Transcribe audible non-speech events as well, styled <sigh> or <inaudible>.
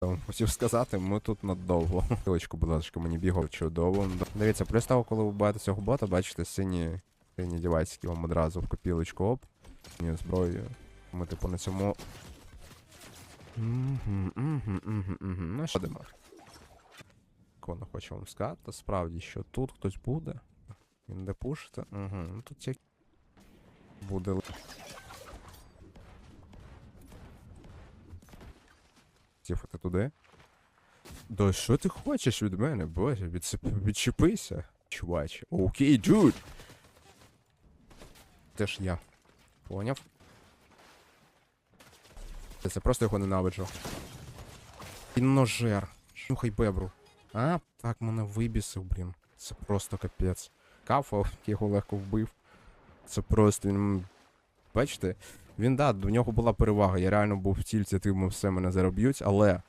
Хотів сказати, ми тут надовго. <laughs> Хвилочку, будь ласка, мені бігав чудово. Дивіться, плюс того, коли ви бачите цього бота, бачите сині сині дівайські вам одразу в копілочку оп. Ні, зброю. Ми типу на цьому. Ну, що дима. Воно хочу вам сказати, справді, що тут хтось буде. Він де пушите. Угу. Ну тут як буде. Ли- Тіфати туди. Да що ти хочеш від мене, боже, відсип... відчепися, чуваче. Окей, джуд. Це ж я. Поняв? Це просто його ненавиджу. Інножер. Нюхай бебру. А, так мене вибісив, блін. Це просто капець. Кафа, його легко вбив. Це просто. Бачите, він да, до нього була перевага. Я реально був в тільці, ти все мене зароб'ють, але